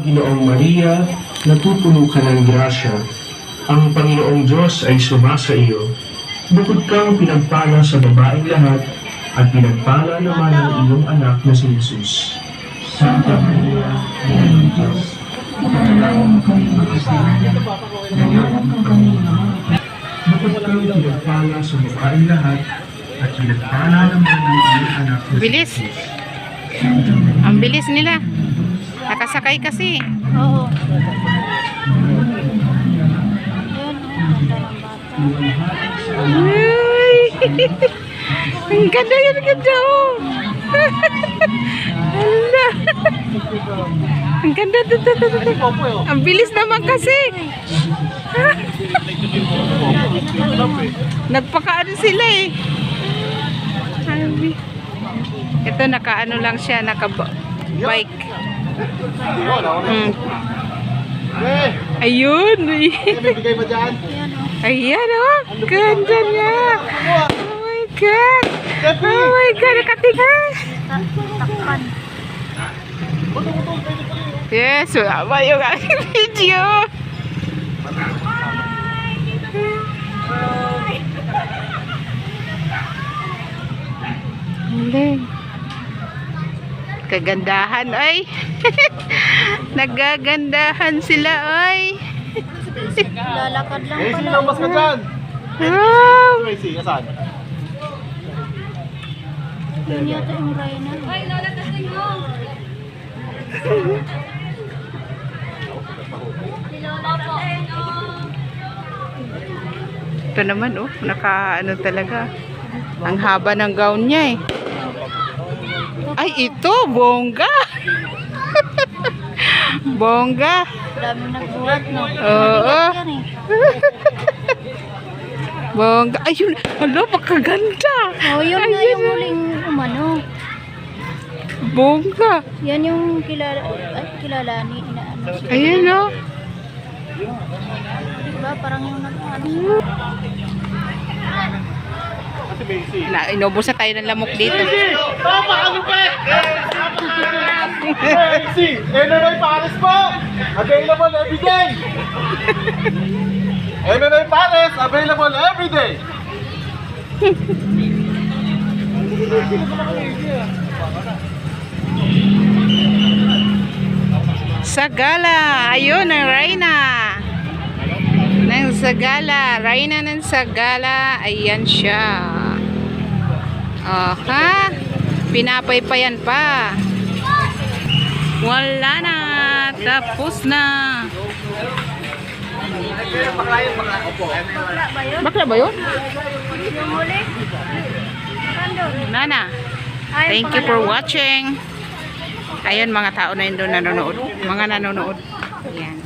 Ginoong Maria, napupuno ka ng grasya. Ang Panginoong Diyos ay sumasa iyo. Bukod kang pinagpala sa babaeng lahat, at pinagpala naman ang iyong anak na si Jesus. Santa Maria, Ina ng Diyos, ipanalangin kami makasalanan, ngayon ang kami Bukod kang pinagpala sa babaeng lahat, at pinagpala naman ang iyong anak na si Bilis. Jesus. Ang bilis nila. Nakasakay kasi. Oo. Ay! Ang ganda yun, ang ganda oh. Hala. Ang ganda dito, dito, dito. Ang bilis naman kasi. Nagpakaano sila eh. Ito nakaano lang siya, naka-bike. Mm. Ayun. Dyan. Ayan oh. Ganda niya. Oh my God. Oh my God. Nakatingin. Takpan. Yes. Wala ba yung aking video? Galing. Kagandahan ay. Nagagandahan sila ay. Lalakad lang pala. lambas ka dyan. Wow. Si Macy, nasaan? Yun yata yung Rhino. Ay, Ito naman oh, naka ano talaga. Ang haba ng gown niya eh. Ay, ito, bongga. bongga. Daming nagbuhat, no? Oo. Eh. Bongga. Ayun, hala, makaganda. Oh, yun nga yung huling umano. Bongga. Yan yung kilala, ay, kilala ni inaano siya. Ayun oh. Diba? Parang yung nag-ano. Na, inubos na tayo ng lamok dito. Tama, ano ba? Macy, MMA Paris po. Available every day. MMA Paris, available every day. Sagala. Ayun, ang Reyna. Ng Sagala. Reyna ng Sagala. Ayan siya. Aha. Pinapaypayan pa. Wala na. Tapos na. Bakla ba yun? Nana. Thank you for watching. Ayun mga tao na yun doon nanonood. Mga nanonood. Ayan.